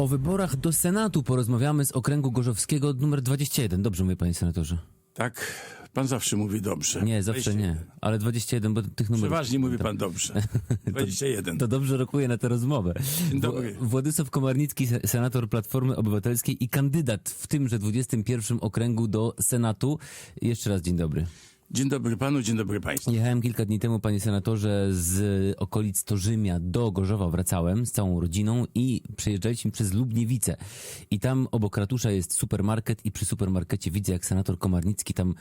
O wyborach do Senatu porozmawiamy z okręgu gorzowskiego numer 21. Dobrze mówię, panie senatorze. Tak, pan zawsze mówi dobrze. Nie, zawsze 21. nie. Ale 21, bo tych numerów... Przeważnie mówi pan dobrze. 21. To dobrze rokuje na tę rozmowę. Dzień dobry. Wł- Władysław Komarnicki, se- senator Platformy Obywatelskiej i kandydat w tymże 21 okręgu do Senatu. Jeszcze raz dzień dobry. Dzień dobry panu, dzień dobry państwu. Jechałem kilka dni temu, panie senatorze, z okolic Torzymia do Gorzowa wracałem z całą rodziną i przejeżdżaliśmy przez Lubniewice. I tam obok ratusza jest supermarket i przy supermarkecie widzę, jak senator Komarnicki tam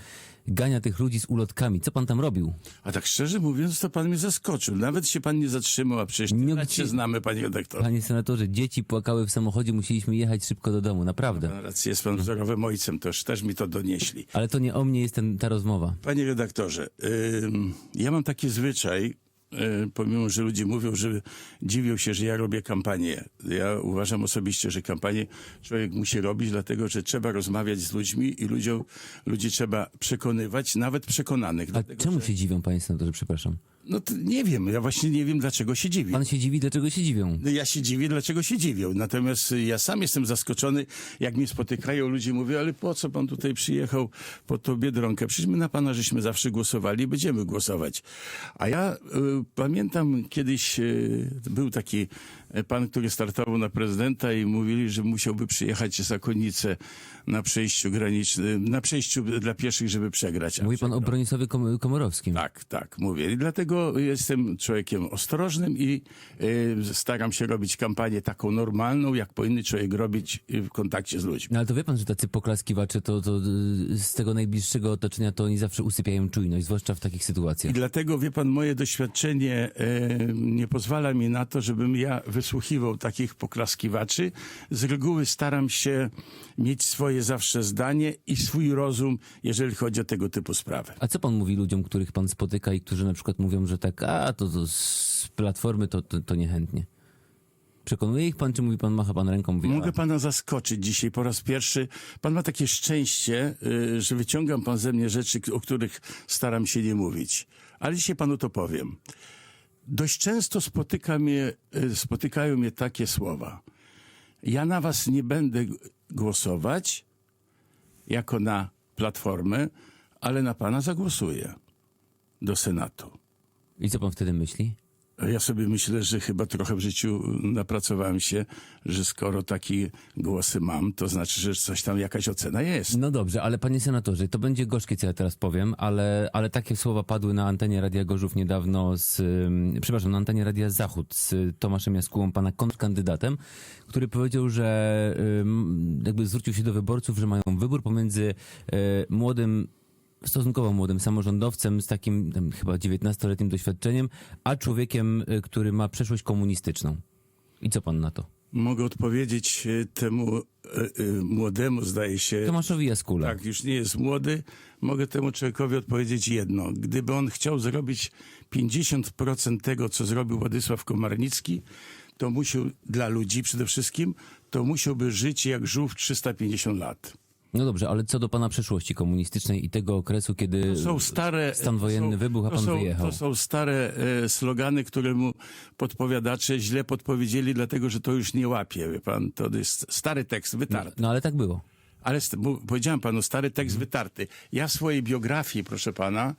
gania tych ludzi z ulotkami. Co pan tam robił? A tak szczerze mówiąc, to pan mnie zaskoczył. Nawet się pan nie zatrzymał, a przecież Nie gdzie- się znamy, panie redaktor. Panie senatorze, dzieci płakały w samochodzie, musieliśmy jechać szybko do domu, naprawdę. Pan rację, jest pan wzorowym ojcem, już też mi to donieśli. Ale to nie o mnie jest ten, ta rozmowa. Panie redaktorze, ym, ja mam taki zwyczaj, y, pomimo, że ludzie mówią, że dziwią się, że ja robię kampanię. Ja uważam osobiście, że kampanię człowiek musi robić, dlatego że trzeba rozmawiać z ludźmi i ludziom, ludzi trzeba przekonywać, nawet przekonanych. A Dlatego, czemu że, się dziwią, panie senatorze, przepraszam? No to nie wiem, ja właśnie nie wiem, dlaczego się dziwi. Pan się dziwi, dlaczego się dziwią? No Ja się dziwię, dlaczego się dziwią. Natomiast ja sam jestem zaskoczony, jak mnie spotykają ludzie, mówią, ale po co pan tutaj przyjechał po tą Biedronkę? Przecież my na pana żeśmy zawsze głosowali i będziemy głosować. A ja y, pamiętam kiedyś y, był taki pan, który startował na prezydenta i mówili, że musiałby przyjechać zakonnicę na przejściu granicznym, na przejściu dla pieszych, żeby przegrać. Mówi pan o. Bronisławie Kom- Komorowskim. Tak, tak, mówię. I dlatego jestem człowiekiem ostrożnym i y, staram się robić kampanię taką normalną, jak powinny człowiek robić y, w kontakcie z ludźmi. No ale to wie pan, że tacy poklaskiwacze to, to z tego najbliższego otoczenia to oni zawsze usypiają czujność, zwłaszcza w takich I sytuacjach. dlatego, wie pan, moje doświadczenie nie pozwala mi na to, żebym ja wysłuchiwał takich poklaskiwaczy. Z reguły staram się mieć swoje zawsze zdanie i swój rozum, jeżeli chodzi o tego typu sprawy. A co pan mówi ludziom, których pan spotyka i którzy na przykład mówią, że tak, a to, to z platformy to, to, to niechętnie? Przekonuje ich pan, czy mówi pan, macha pan ręką, mówi, Mogę pana zaskoczyć dzisiaj po raz pierwszy. Pan ma takie szczęście, y, że wyciągam pan ze mnie rzeczy, o których staram się nie mówić. Ale dzisiaj panu to powiem. Dość często spotyka mnie, y, spotykają mnie takie słowa. Ja na was nie będę głosować jako na platformę, ale na pana zagłosuję do Senatu. I co pan wtedy myśli? Ja sobie myślę, że chyba trochę w życiu napracowałem się, że skoro takie głosy mam, to znaczy, że coś tam jakaś ocena jest. No dobrze, ale panie senatorze, to będzie gorzkie, co ja teraz powiem, ale, ale takie słowa padły na antenie Radia Gorzów niedawno z, przepraszam, na antenie Radia Zachód z Tomaszem Jaskułą, pana kontrkandydatem, który powiedział, że jakby zwrócił się do wyborców, że mają wybór pomiędzy y, młodym stosunkowo młodym samorządowcem z takim tam, chyba 19-letnim doświadczeniem, a człowiekiem, y, który ma przeszłość komunistyczną. I co pan na to? Mogę odpowiedzieć e, temu e, młodemu, zdaje się. Tomaszowi Jaskule. Tak, już nie jest młody. Mogę temu człowiekowi odpowiedzieć jedno. Gdyby on chciał zrobić 50% tego, co zrobił Władysław Komarnicki, to musiał, dla ludzi przede wszystkim, to musiałby żyć jak żółw 350 lat. No dobrze, ale co do pana przeszłości komunistycznej i tego okresu, kiedy To są stare. stan wojenny są, wybuchł, a pan są, wyjechał. To są stare e, slogany, które mu podpowiadacze źle podpowiedzieli, dlatego że to już nie łapie. Wie pan, to jest stary tekst, wytarty. No ale tak było. Ale powiedziałem panu, stary tekst Mhm. wytarty. Ja w swojej biografii, proszę pana,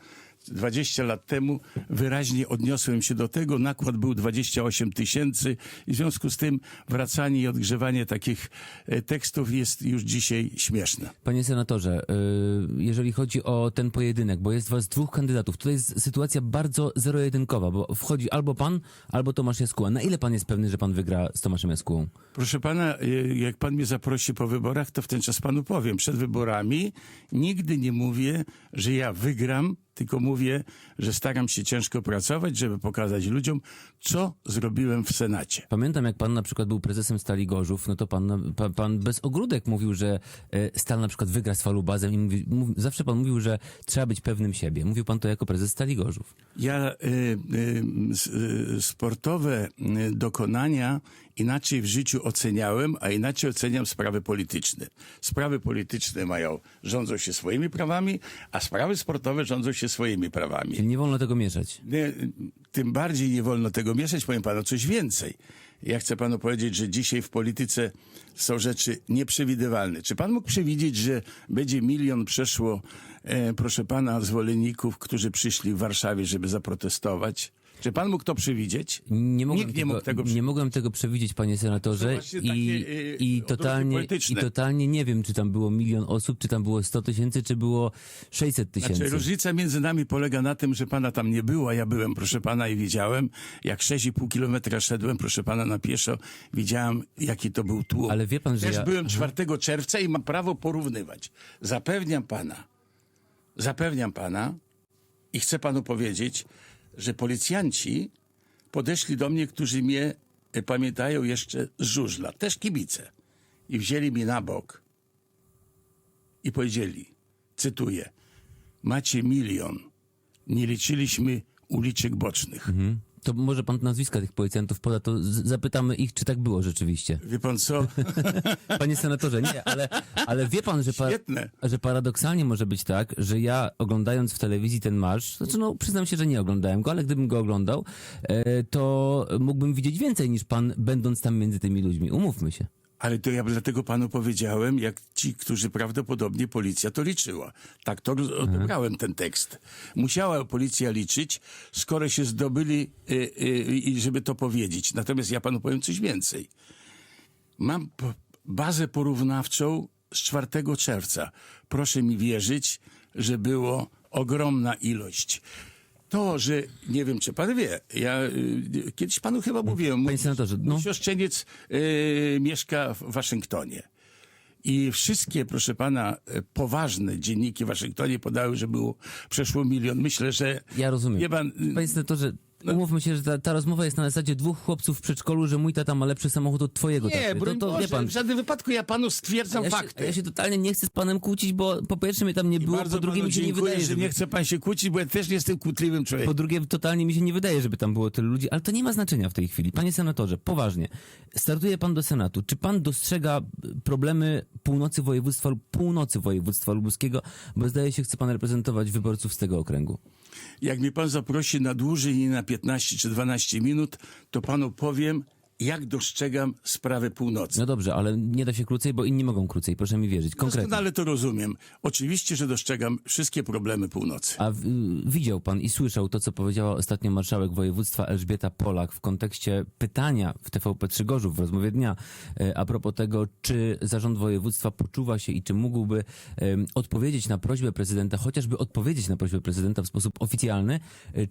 20 lat temu wyraźnie odniosłem się do tego. Nakład był 28 tysięcy i w związku z tym wracanie i odgrzewanie takich e, tekstów jest już dzisiaj śmieszne. Panie senatorze, y, jeżeli chodzi o ten pojedynek, bo jest was dwóch kandydatów, tutaj jest sytuacja bardzo zero-jedynkowa, bo wchodzi albo pan, albo Tomasz Jaskuła. Na ile pan jest pewny, że pan wygra z Tomaszem Jaskułą? Proszę pana, y, jak pan mnie zaprosi po wyborach, to w ten czas panu powiem. Przed wyborami nigdy nie mówię, że ja wygram, tylko mówię, że staram się ciężko pracować, żeby pokazać ludziom, co zrobiłem w Senacie. Pamiętam, jak pan na przykład był prezesem Stali Gorzów, no to pan, pan, pan bez ogródek mówił, że e, Stal na przykład wygra z Falubazem i mówi, mów, zawsze pan mówił, że trzeba być pewnym siebie. Mówił pan to jako prezes Stali Gorzów. Ja y, y, sportowe dokonania inaczej w życiu oceniałem, a inaczej oceniam sprawy polityczne. Sprawy polityczne mają, rządzą się swoimi prawami, a sprawy sportowe rządzą się swoimi prawami. Czyli nie wolno tego mieszać. Nie, tym bardziej nie wolno tego mieszać, powiem panu coś więcej. Ja chcę panu powiedzieć, że dzisiaj w polityce są rzeczy nieprzewidywalne. Czy pan mógł przewidzieć, że będzie milion przeszło, e, proszę pana, zwolenników, którzy przyszli w Warszawie, żeby zaprotestować? Czy pan mógł to przewidzieć? Nie mogłem, Nikt nie tego, mógł tego nie przewidzieć. mogłem tego przewidzieć, panie senatorze. To I, takie, yy, i, totalnie, I totalnie nie wiem, czy tam było milion osób, czy tam było 100 tysięcy, czy było 600 tysięcy. Znaczy, różnica między nami polega na tym, że pana tam nie było, a ja byłem, proszę pana, i widziałem, jak 6,5 kilometra szedłem, proszę pana, na pieszo, widziałem, jaki to był tłum. Ale wie pan, że Też ja- byłem 4 czerwca i mam prawo porównywać. Zapewniam pana, zapewniam pana i chcę panu powiedzieć, że policjanci podeszli do mnie, którzy mnie e, pamiętają jeszcze z żużla, też kibice, i wzięli mi na bok i powiedzieli, cytuję, macie milion, nie liczyliśmy uliczek bocznych. Mhm. To może pan nazwiska tych policjantów poda, to zapytamy ich, czy tak było rzeczywiście. Wie pan co? Panie senatorze, nie, ale, ale wie pan, że, pa, Świetne. że paradoksalnie może być tak, że ja oglądając w telewizji ten marsz, znaczy no przyznam się, że nie oglądałem go, ale gdybym go oglądał, e, to mógłbym widzieć więcej niż pan, będąc tam między tymi ludźmi. Umówmy się. Ale to ja dlatego panu powiedziałem, jak ci, którzy prawdopodobnie policja to liczyła. Tak to roz- odebrałem ten tekst. Musiała policja liczyć, skoro się zdobyli, y, y, żeby to powiedzieć. Natomiast ja panu powiem coś więcej. Mam bazę porównawczą z 4 czerwca. Proszę mi wierzyć, że było ogromna ilość. To, że nie wiem, czy pan wie, ja y, kiedyś panu chyba mówiłem. Panie senatorze, no. Mój siostrzeniec y, mieszka w Waszyngtonie. I wszystkie, proszę pana, y, poważne dzienniki w Waszyngtonie podały, że było przeszło milion. Myślę, że. Ja rozumiem. Wie pan, y, Panie senatorze, umówmy się, że ta, ta rozmowa jest na zasadzie dwóch chłopców w przedszkolu, że mój tata ma lepszy samochód od twojego nie, taty. broń to, to Boże, wie pan. w żadnym wypadku ja panu stwierdzam Ja się, fakty. ja się totalnie nie chcę z panem kłócić, bo po pierwsze mnie tam nie było, Bardzo po drugie mi się nie wydaje, że żeby... nie chce pan się kłócić, bo ja też nie jestem kłótliwym Po człowiekiem. drugie, totalnie mi się nie wydaje, żeby tam było tylu ludzi, ale to nie ma znaczenia w tej chwili. Panie senatorze, poważnie. Startuje pan do Senatu. Czy pan dostrzega problemy północy województwa lub północy województwa lubuskiego? Bo zdaje się, chce pan reprezentować wyborców z tego okręgu. Jak mnie pan zaprosi na dłużej, nie na 15 czy 12 minut, to panu powiem, jak dostrzegam sprawę północy. No dobrze, ale nie da się krócej, bo inni mogą krócej. Proszę mi wierzyć. Konkretnie. Doskonale to rozumiem. Oczywiście, że dostrzegam wszystkie problemy północy. A w, widział pan i słyszał to, co powiedziała ostatnio marszałek województwa Elżbieta Polak w kontekście pytania w TVP3 Gorzów w rozmowie dnia e, a propos tego, czy zarząd województwa poczuwa się i czy mógłby em, odpowiedzieć na prośbę prezydenta, chociażby odpowiedzieć na prośbę prezydenta w sposób oficjalny,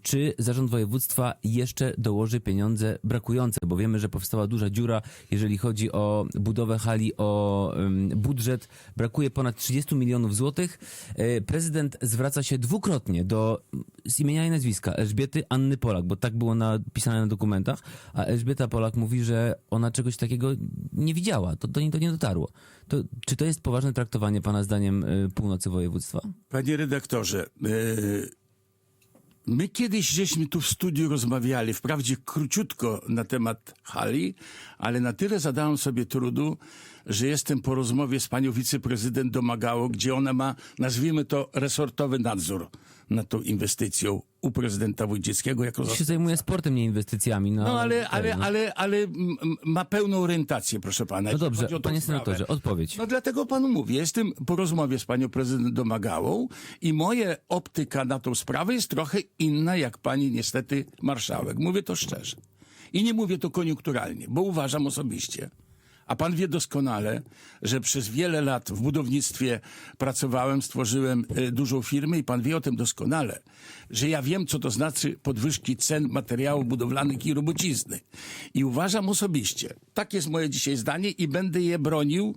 czy zarząd województwa jeszcze dołoży pieniądze brakujące, bo wiemy, że powstała duża dziura, jeżeli chodzi o budowę hali, o budżet. Brakuje ponad 30 milionów złotych. E, Prezydent zwraca się dwukrotnie do z imienia i nazwiska Elżbiety Anny Polak, bo tak było napisane na dokumentach, a Elżbieta Polak mówi, że ona czegoś takiego nie widziała. To do niej to nie dotarło. To, czy to jest poważne traktowanie pana zdaniem e, północy województwa? Panie redaktorze, e, my kiedyś żeśmy tu w studiu rozmawiali, wprawdzie króciutko na temat hali, ale na tyle zadałem sobie trudu, że jestem po rozmowie z panią wiceprezydent Domagało, gdzie ona ma, nazwijmy to, resortowy nadzór nad tą inwestycją u prezydenta Wójcickiego jako się zajmuje sportem, nie inwestycjami. No, No ale, ale, no. ale, ale ma pełną orientację, proszę pana. No dobrze, panie sprawę. senatorze, odpowiedź. No dlatego panu mówię, jestem po rozmowie z panią prezydent Domagałą i moja optyka na tą sprawę jest trochę inna jak pani niestety marszałek. Mówię to szczerze. I nie mówię to koniunkturalnie, bo uważam osobiście. A pan wie doskonale, że przez wiele lat w budownictwie pracowałem, stworzyłem e, dużą firmę i pan wie o tym doskonale, że ja wiem, co to znaczy podwyżki cen materiałów budowlanych i robocizny. I uważam osobiście, tak jest moje dzisiaj zdanie i będę je bronił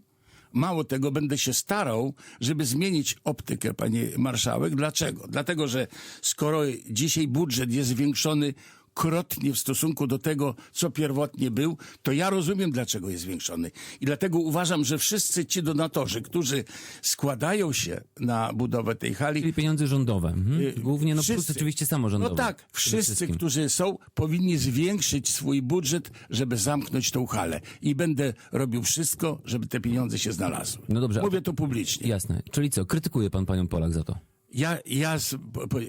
Mało tego, będę się starał, żeby zmienić optykę, panie marszałek. Dlaczego? Dlatego, że skoro dzisiaj budżet jest zwiększony krotnie w stosunku do tego, co pierwotnie był, to ja rozumiem, dlaczego jest zwiększony. I dlatego uważam, że wszyscy ci donatorzy, którzy składają się na budowę tej hali, Czyli pieniądze rządowe. Mhm. Głównie, no plus wszyscy. oczywiście samorządowe. no tak, wszyscy, którzy są, powinni zwiększyć swój budżet, żeby zamknąć tą halę. I będę robił wszystko, żeby te pieniądze się znalazły. No dobrze, Mówię to publicznie. Jasne. Czyli co, krytykuje pan panią Polak za to? Ja, ja,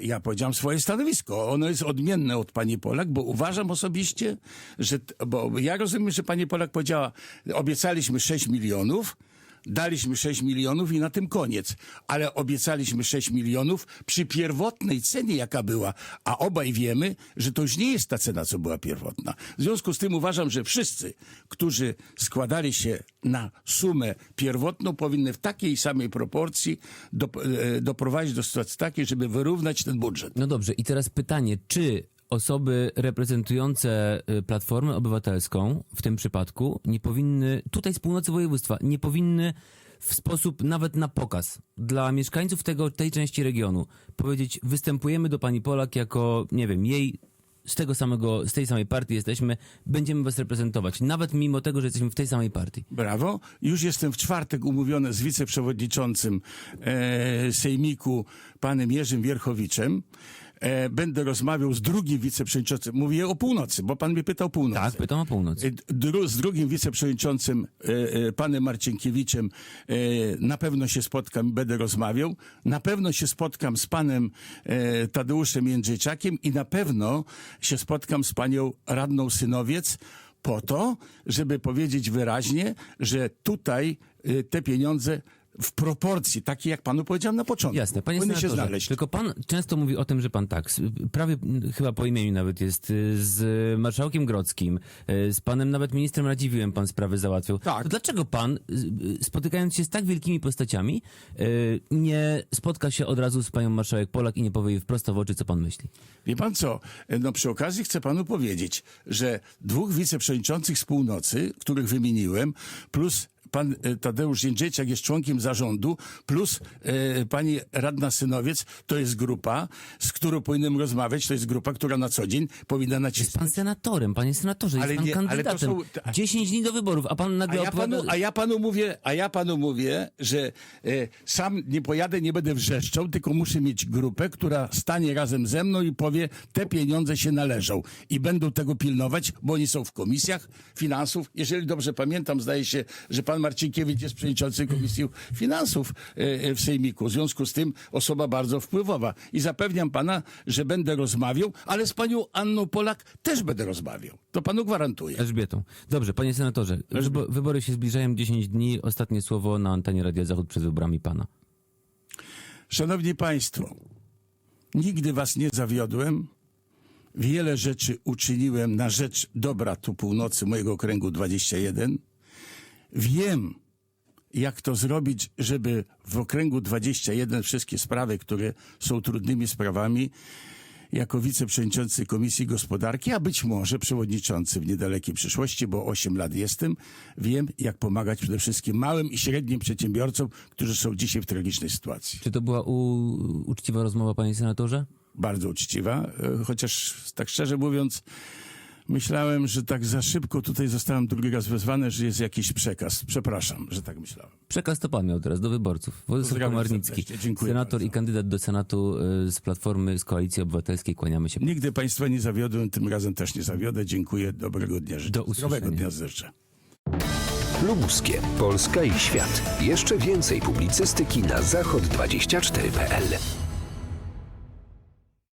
ja powiedziałem swoje stanowisko. Ono jest odmienne od pani Polak, bo uważam osobiście, że, bo ja rozumiem, że pani Polak powiedziała, obiecaliśmy 6 milionów, daliśmy 6 milionów i na tym koniec. Ale obiecaliśmy 6 milionów przy pierwotnej cenie, jaka była. A obaj wiemy, że to już nie jest ta cena, co była pierwotna. W związku z tym uważam, że wszyscy, którzy składali się na sumę pierwotną, powinny w takiej samej proporcji do, e, doprowadzić do sytuacji takiej, żeby wyrównać ten budżet. No dobrze, i teraz pytanie, czy osoby reprezentujące y, Platformę Obywatelską w tym przypadku nie powinny, tutaj z północy województwa, nie powinny w sposób nawet na pokaz dla mieszkańców tego, tej części regionu powiedzieć, występujemy do pani Polak jako, nie wiem, jej z tego samego, z tej samej partii jesteśmy, będziemy was reprezentować, nawet mimo tego, że jesteśmy w tej samej partii. Brawo. Już jestem w czwartek umówiony z wiceprzewodniczącym e, Sejmiku, panem Jerzym Wierchowiczem. E, będę rozmawiał z drugim wiceprzewodniczącym. Mówię o północy, bo pan mnie pytał o północy. Tak, pytam o północ. E, Dru, z drugim wiceprzewodniczącym, e, e, panem Marcinkiewiczem, e, na pewno się spotkam i będę rozmawiał. Na pewno się spotkam z panem e, Tadeuszem Jędrzejczakiem i na pewno się spotkam z panią radną Synowiec po to, żeby powiedzieć wyraźnie, że tutaj te pieniądze w proporcji, takiej jak panu powiedziałem na początku, Jasne, panie powinny się znaleźć. tylko pan często mówi o tym, że pan tak, prawie chyba po imieniu nawet jest, y, z marszałkiem Grodzkim, y, z panem nawet ministrem Radziwiłem pan sprawy załatwiał. Tak. To dlaczego pan, y, spotykając się z tak wielkimi postaciami, nie spotka się od razu z panią marszałek Polak i nie powie jej wprost w oczy, co pan myśli? Wie pan co? No przy okazji chcę panu powiedzieć, że dwóch wiceprzewodniczących z północy, których wymieniłem, plus pan e, Tadeusz Jędrzejczak jest członkiem zarządu, plus e, pani radna Synowiec, to jest grupa, z którą powinienem rozmawiać, to jest grupa, która na co dzień powinna Jest nacisnąć. pan senatorem, panie senatorze, jest Ale pan nie, ale to kandydatem. są- 10 dni do wyborów, a pan A nagle ja, opowiada... panu, a ja panu mówię, a ja panu mówię, że e, sam nie pojadę, nie będę wrzeszczał, tylko muszę mieć grupę, która stanie razem ze mną i powie, te pieniądze się należą. I będą tego pilnować, bo oni są w komisjach finansów. Jeżeli dobrze pamiętam, zdaje się, że pan Marcinkiewicz jest przewodniczący Komisji Finansów e, e, w Sejmiku. W związku z tym osoba bardzo wpływowa. I zapewniam pana, że będę rozmawiał, ale z panią Anną Polak też będę rozmawiał. To panu gwarantuję. Elżbietą. Dobrze, panie senatorze, wybo- wybory się zbliżają 10 dni. Ostatnie słowo na antenie Radia Zachód przed wyborami pana. Szanowni Państwo, nigdy Was nie zawiodłem. Wiele rzeczy uczyniłem na rzecz dobra tu północy mojego okręgu 21. Wiem, jak to zrobić, żeby w okręgu 21 wszystkie sprawy, które są trudnymi sprawami, jako wiceprzewodniczący Komisji Gospodarki, a być może przewodniczący w niedalekiej przyszłości, bo 8 lat jestem, wiem, jak pomagać przede wszystkim małym i średnim przedsiębiorcom, którzy są dzisiaj w tragicznej sytuacji. Czy to była uczciwa rozmowa, panie senatorze? bardzo uczciwa, e, chociaż tak szczerze mówiąc, myślałem, że tak za szybko tutaj zostałem drugi raz wezwany, że jest jakiś przekaz. Przepraszam, że tak myślałem. Przekaz to pan miał teraz do wyborców. Władysław Komarnicki, senator bardzo. i kandydat do Senatu y, z Platformy, z Koalicji Obywatelskiej. Kłaniamy się. Nigdy Państwa nie zawiodłem, tym razem też nie zawiodę. Dziękuję, dobrego dnia życzę. Do usłyszenia. Zdrowego dnia życzę. Lubuskie, Polska i świat. Jeszcze więcej publicystyki na zachod24.pl.